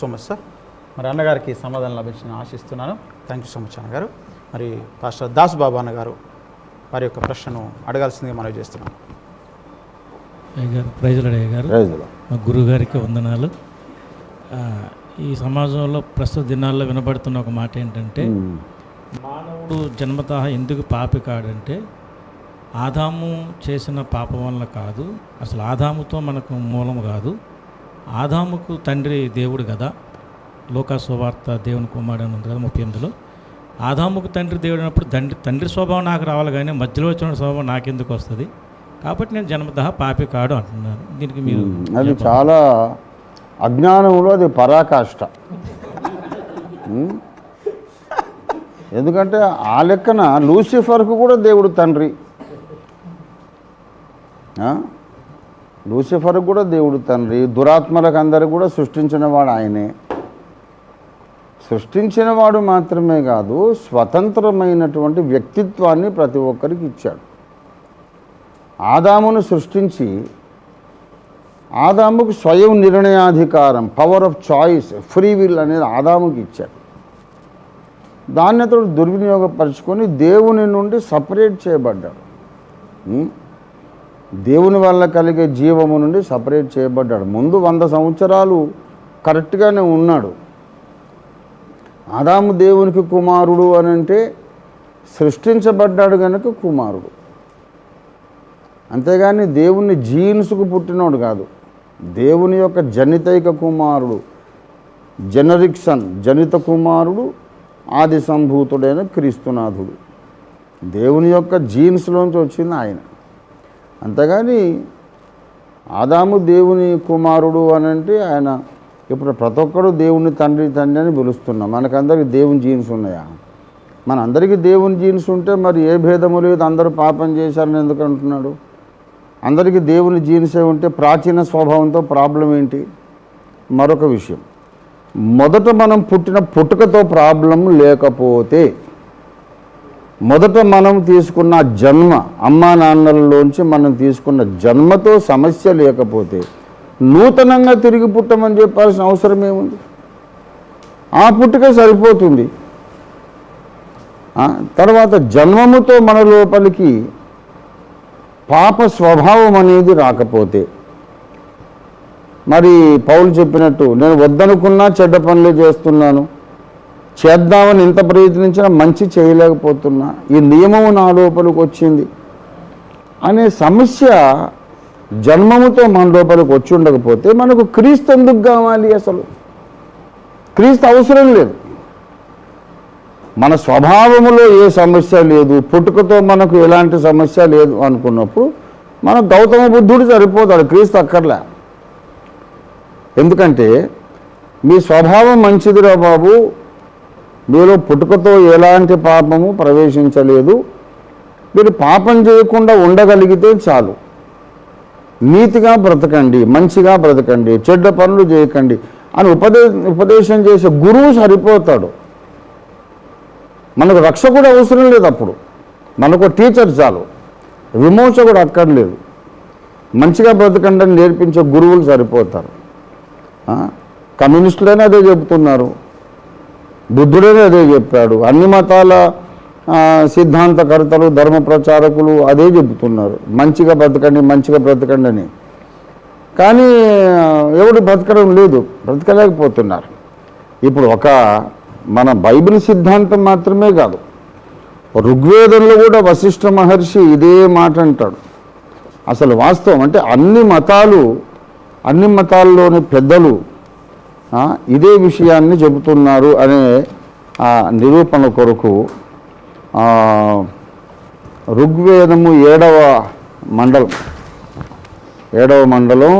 So much sir మరి అన్నగారికి సమాధానం లభించిన ఆశిస్తున్నాను. థ్యాంక్ యూ సో మచ్ అన్నగారు. మరి పాస్టర్ దాస్ బాబు అన్నగారు వారి యొక్క ప్రశ్నను అడగాల్సిందిగా మనవి చేస్తున్నాను అయ్యగారు ప్రైజులయ్య గారు మా గురువుగారికి వందనాలు. ఆ, ఈ సమాజంలో ప్రస్తుత దినాల్లో వినబడుతున్న ఒక మాట ఏంటంటే మానవుడు జన్మత ఎందుకు పాపి కాడంటే ఆదాము చేసిన పాపం వల్ల కాదు అసలు ఆదాముతో మనకు మూలం కాదు ఆదాముకు తండ్రి దేవుడు కదా. లోకా సువార్త దేవుని కుమారుడు అని ఉంది కదా ముప్పై ఎనిమిదిలో. ఆదాముకు తండ్రి దేవుడు అయినప్పుడు తండ్రి తండ్రి స్వభావం నాకు రావాలి కానీ మధ్యలో వచ్చిన స్వభావం నాకెందుకు వస్తుంది? కాబట్టి నేను జన్మతః పాపి కాడు అంటున్నాను. దీనికి మీరు అది చాలా అజ్ఞానంలో అది పరాకాష్ట. ఎందుకంటే ఆ లెక్కన లూసిఫర్కు కూడా దేవుడు తండ్రి. లూసిఫర్ కూడా దేవుడు తండ్రి దురాత్మలకు అందరికి కూడా సృష్టించినవాడు ఆయనే. సృష్టించినవాడు మాత్రమే కాదు స్వతంత్రమైనటువంటి వ్యక్తిత్వాన్ని ప్రతి ఒక్కరికి ఇచ్చాడు. ఆదామును సృష్టించి ఆదాముకు స్వయం నిర్ణయాధికారం power of choice free will అనేది ఆదాముకి ఇచ్చాడు. దాన్ని అతడు దుర్వినియోగపరుచుకొని దేవుని నుండి సపరేట్ చేయబడ్డాడు. దేవుని వల్ల కలిగే జీవము నుండి సపరేట్ చేయబడ్డాడు. ముందు వంద సంవత్సరాలు కరెక్ట్గానే ఉన్నాడు. ఆదాము దేవునికి కుమారుడు అని అంటే సృష్టించబడ్డాడు కనుక కుమారుడు. అంతేగాని దేవుని జీన్స్కు పుట్టినోడు కాదు. దేవుని యొక్క జనితైక కుమారుడు జనరిక్సన్ జనిత కుమారుడు ఆది సంభూతుడైన క్రీస్తునాథుడు. దేవుని యొక్క జీన్స్లోంచి వచ్చింది ఆయన. అంతేగాని ఆదాము దేవుని కుమారుడు అని అంటే ఆయన ఇప్పుడు ప్రతి ఒక్కరు దేవుని తండ్రి తండ్రి అని పిలుస్తున్నాం. మనకందరికి దేవుని జీన్స్ ఉన్నాయా? మన అందరికీ దేవుని జీన్స్ ఉంటే మరి ఏ భేదము లేదు. అందరూ పాపం చేశారని ఎందుకు అంటున్నాడు? అందరికీ దేవుని జీన్సే ఉంటే ప్రాచీన స్వభావంతో ప్రాబ్లం ఏంటి? మరొక విషయం. మొదట మనం పుట్టిన పుట్టుకతో ప్రాబ్లం లేకపోతే మొదట మనం తీసుకున్న జన్మ అమ్మా నాన్నలలోంచి మనం తీసుకున్న జన్మతో సమస్య లేకపోతే నూతనంగా తిరిగి పుట్టమని చెప్పాల్సిన అవసరం ఏముంది? ఆ పుట్టుక సరిపోతుంది. తర్వాత జన్మముతో మన లోపలికి పాప స్వభావం అనేది రాకపోతే మరి పౌలు చెప్పినట్టు నేను వద్దనుకున్నా చెడ్డ పనులే చేస్తున్నాను చేద్దామని ఇంత ప్రయత్నించినా మంచి చేయలేకపోతున్నా. ఈ నియమం నా లోపలికి వచ్చింది. అనే సమస్య జన్మముతో మన లోపలికి వచ్చి ఉండకపోతే మనకు క్రీస్తు ఎందుకు కావాలి అసలు? క్రీస్తు అవసరం లేదు. మన స్వభావములో ఏ సమస్య లేదు పుట్టుకతో మనకు ఎలాంటి సమస్య లేదు అనుకున్నప్పుడు మన గౌతమ బుద్ధుడు సరిపోతాడు క్రీస్తు అక్కర్లే. ఎందుకంటే మీ స్వభావం మంచిదిరా బాబు మీలో పుట్టుకతో ఎలాంటి పాపము ప్రవేశించలేదు. మీరు పాపం చేయకుండా ఉండగలిగితే చాలు. నీతిగా బ్రతకండి మంచిగా బ్రతకండి చెడ్డ పనులు చేయకండి అని ఉపదే ఉపదేశం చేసే గురువు సరిపోతాడు. మనకు రక్షకుడు అవసరం లేదు అప్పుడు. మనకు టీచర్ చాలు. విమోచకుడు అక్కర్లేదు. మంచిగా బ్రతకండి అని నేర్పించే గురువులు సరిపోతారు. కమ్యూనిస్టులైనా అదే చెబుతున్నారు. బుద్ధుడే అదే చెప్పాడు. అన్ని మతాల సిద్ధాంతకర్తలు ధర్మ ప్రచారకులు అదే చెబుతున్నారు. మంచిగా బ్రతకండి మంచిగా బ్రతకండి అని. కానీ ఎవడు బ్రతకడం లేదు. బ్రతకలేకపోతున్నారు. ఇప్పుడు ఒక మన బైబిల్ సిద్ధాంతం మాత్రమే కాదు. ఋగ్వేదంలో కూడా వశిష్ఠ మహర్షి ఇదే మాట అంటాడు. అసలు వాస్తవం అంటే అన్ని మతాలు అన్ని మతాల్లోని పెద్దలు ఇదే విషయాన్ని చెబుతున్నారు అనే ఆ, నిరూపణ కొరకు ఋగ్వేదము ఏడవ మండలం ఏడవ మండలం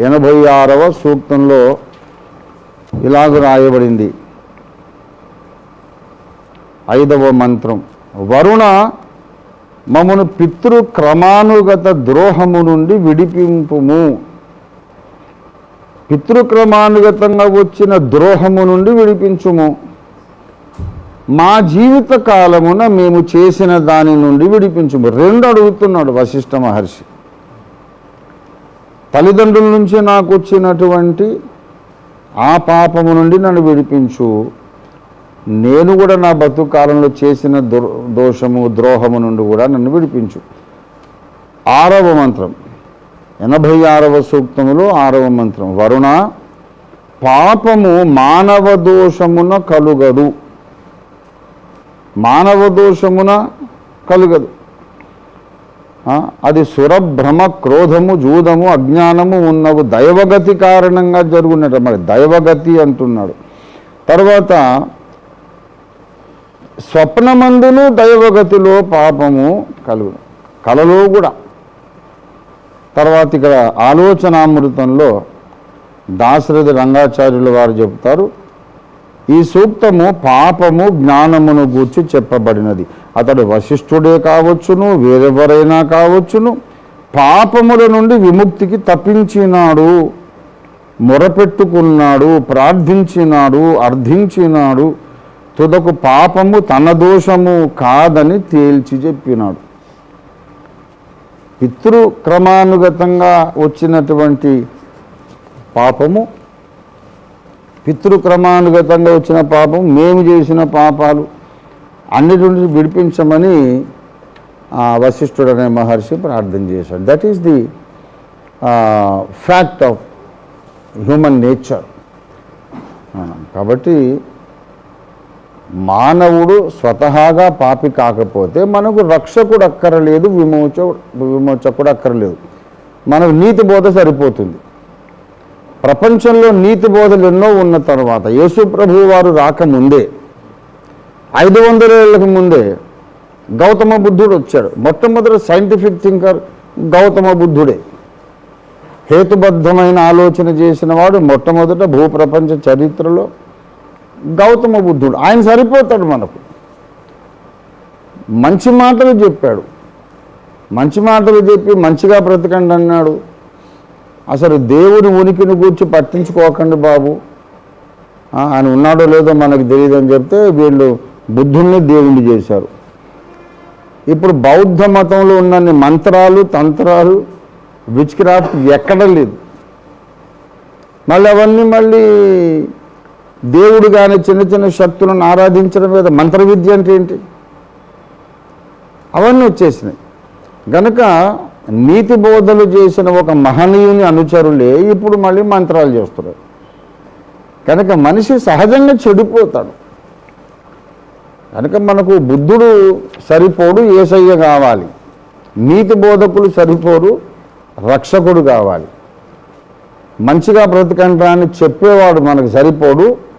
ఎనభై ఆరవ సూక్తంలో ఇలాగ రాయబడింది. ఐదవ మంత్రం వరుణ మమ్మను పితృ క్రమానుగత ద్రోహము నుండి విడిపింపుము. పితృక్రమానుగతంగా వచ్చిన ద్రోహము నుండి విడిపించుము. మా జీవిత కాలమున మేము చేసిన దాని నుండి విడిపించుము. రెండు అడుగుతున్నాడు వశిష్ఠ మహర్షి. తల్లిదండ్రుల నుంచి నాకు వచ్చినటువంటి ఆ పాపము నుండి నన్ను విడిపించు. నేను కూడా నా బతుకు కాలంలో చేసిన దుర్ దోషము ద్రోహము నుండి కూడా నన్ను విడిపించు. ఆరవ మంత్రం. ఎనభై ఆరవ సూక్తములు ఆరవ మంత్రం. వరుణ పాపము మానవ దోషమున కలుగదు. మానవ దోషమున కలుగదు. అది సురభ్రమ క్రోధము జూదము అజ్ఞానము ఉన్నవు దైవగతి కారణంగా జరుగునట. మరి దైవగతి అంటున్నాడు. తర్వాత స్వప్నమందును దైవగతిలో పాపము కలుగు కలలో కూడా తర్వాత ఇక్కడ ఆలోచనామృతంలో దాశరథి రంగాచార్యుల వారు చెబుతారు ఈ సూక్తము పాపము జ్ఞానమును గూర్చి చెప్పబడినది. అతడు వశిష్ఠుడే కావచ్చును వేరెవరైనా కావచ్చును పాపముల నుండి విముక్తికి తప్పించినాడు మొరపెట్టుకున్నాడు ప్రార్థించినాడు అర్థించినాడు తుదకు పాపము తన దోషము కాదని తేల్చి చెప్పినాడు. పితృ క్రమానుగతంగా వచ్చినటువంటి పాపము పితృక్రమానుగతంగా వచ్చిన పాపం మేము చేసిన పాపాలు అన్నిటి నుంచి విడిపించమని ఆ, వశిష్ఠుడు అనే మహర్షి ప్రార్థన చేశాడు. That is the fact of human nature కాబట్టి మానవుడు స్వతహాగా పాపి కాకపోతే మనకు రక్షకుడు అక్కరలేదు విమోచ విమోచకుడు అక్కరలేదు. మనకు నీతి బోధ సరిపోతుంది. ప్రపంచంలో నీతి బోధలు ఎన్నో ఉన్న తర్వాత యేసు ప్రభు వారు రాకముందే ఐదు వందల ఏళ్ళకు ముందే గౌతమ బుద్ధుడు వచ్చాడు. మొట్టమొదటి సైంటిఫిక్ థింకర్ గౌతమ బుద్ధుడే. హేతుబద్ధమైన ఆలోచన చేసిన వాడు మొట్టమొదట భూప్రపంచ చరిత్రలో గౌతమ బుద్ధుడు. ఆయన సరిపోతాడు మనకు. మంచి మాటలు చెప్పాడు. మంచి మాటలు చెప్పి మంచిగా బ్రతకండి అన్నాడు. అసలు దేవుని ఉనికిని గూర్చి పట్టించుకోకండి బాబు. ఆయన ఉన్నాడో లేదో మనకు తెలియదు అని చెప్తే వీళ్ళు బుద్ధుణ్ణి దేవుణ్ణి చేశారు. ఇప్పుడు బౌద్ధ మతంలో ఉన్నన్ని మంత్రాలు తంత్రాలు విచ్ క్రాఫ్ట్ ఎక్కడ లేదు. మళ్ళీ అవన్నీ మళ్ళీ దేవుడు కానీ చిన్న చిన్న శక్తులను ఆరాధించడం మీద మంత్ర విద్య అంటే ఏంటి? అవన్నీ వచ్చేసినాయి. గనక నీతి బోధలు చేసిన ఒక మహనీయుని అనుచరులే ఇప్పుడు మళ్ళీ మంత్రాలు చేస్తున్నారు. కనుక మనిషి సహజంగా చెడిపోతాడు. కనుక మనకు బుద్ధుడు సరిపోడు ఏసయ్య కావాలి. నీతి బోధకులు సరిపోరు రక్షకుడు కావాలి. మంచిగా బ్రతకండి అని చెప్పేవాడు మనకు సరిపోడు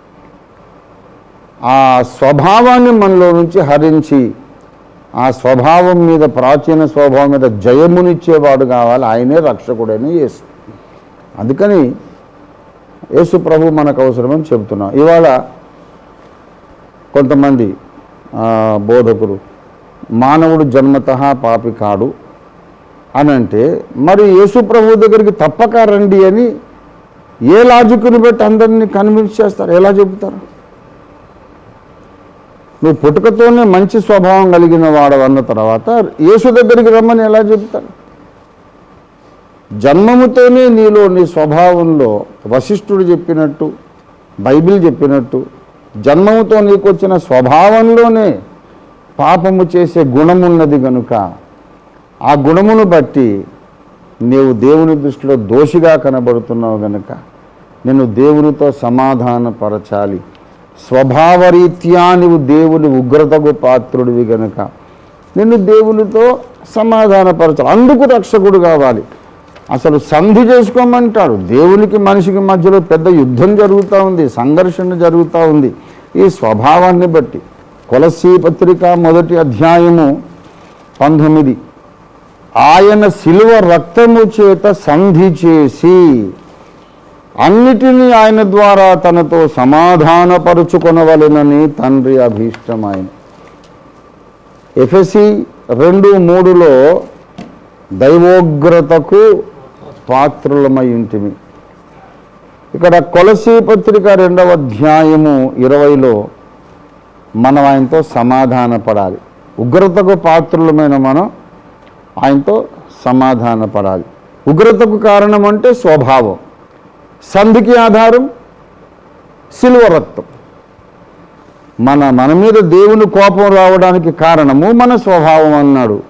ఆ స్వభావాన్ని మనలో నుంచి హరించి ఆ స్వభావం మీద ప్రాచీన స్వభావం మీద జయమునిచ్చేవాడు కావాలి. ఆయనే రక్షకుడని యేసు. అందుకని యేసు ప్రభు మనకు అవసరమని చెబుతున్నాం. ఇవాళ కొంతమంది బోధకులు మానవుడు జన్మత పాపి కాడు అని అంటే మరి యేసు ప్రభు దగ్గరికి తప్పక రండి అని ఏ లాజిక్ని బట్టి అందరినీ కన్విన్స్ చేస్తారు? ఎలా చెబుతారు? నువ్వు పుట్టుకతోనే మంచి స్వభావం కలిగిన వాడు అన్న తర్వాత యేసు దగ్గరికి రమ్మని ఎలా చెప్తారు జన్మముతోనే నీలో నీ స్వభావంలో వశిష్ఠుడు చెప్పినట్టు బైబిల్ చెప్పినట్టు జన్మముతో నీకు వచ్చిన స్వభావంలోనే పాపము చేసే గుణమున్నది గనుక ఆ గుణమును బట్టి నీవు దేవుని దృష్టిలో దోషిగా కనబడుతున్నావు గనుక నిన్ను దేవునితో సమాధానపరచాలి. స్వభావరీత్యా నువ్వు దేవుని ఉగ్రతకు పాత్రుడివి గనుక నిన్ను దేవునితో సమాధానపరచాలి. అందుకు రక్షకుడు కావాలి. అసలు సంధి చేసుకోమంటాడు. దేవునికి మనిషికి మధ్యలో పెద్ద యుద్ధం జరుగుతూ ఉంది సంఘర్షణ జరుగుతూ ఉంది. ఈ స్వభావాన్ని బట్టి కొలసీ పత్రిక మొదటి అధ్యాయము పంతొమ్మిది. ఆయన శిలువ రక్తము చేత సంధి చేసి అన్నిటినీ ఆయన ద్వారా తనతో సమాధానపరుచుకొనవలెనని తండ్రి అభీష్టం ఆయన ఎఫ్ఎసి రెండు మూడులో దైవోగ్రతకు పాత్రులమై ఇంటిమి ఇక్కడ కొలసీ పత్రిక రెండవ అధ్యాయము ఇరవైలో మనం ఆయనతో సమాధానపడాలి. ఉగ్రతకు పాత్రులమైన మనం ఆయనతో సమాధానపడాలి. ఉగ్రతకు కారణం అంటే స్వభావం. సంధికి ఆధారం సిల్వ రక్తం. మన మన మీద దేవుని కోపం రావడానికి కారణము మన స్వభావం అన్నాడు.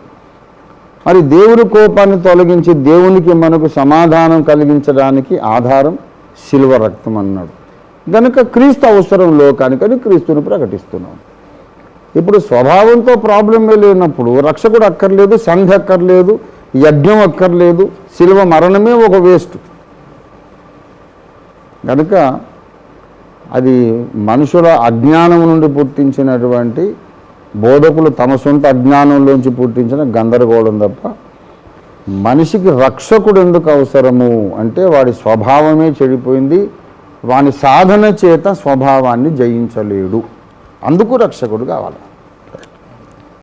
మరి దేవుని కోపాన్ని తొలగించి దేవునికి మనకు సమాధానం కలిగించడానికి ఆధారం శిల్వ రక్తం అన్నాడు. గనుక క్రీస్తు అవసరం లోకానికని క్రీస్తుని ప్రకటిస్తున్నాం. ఇప్పుడు స్వభావంతో ప్రాబ్లమే లేనప్పుడు రక్షకుడు అక్కర్లేదు సంఘ అక్కర్లేదు యజ్ఞం అక్కర్లేదు శిల్వ మరణమే ఒక వేస్ట్. కనుక అది మనుషుల అజ్ఞానం నుండి పుట్టించినటువంటి బోధకులు తమ సొంత అజ్ఞానంలోంచి పుట్టించిన గందరగోళం తప్ప మనిషికి రక్షకుడు ఎందుకు అవసరము? అంటే వాడి స్వభావమే చెడిపోయింది. వాని సాధన చేత స్వభావాన్ని జయించలేడు. అందుకు రక్షకుడు కావాలి.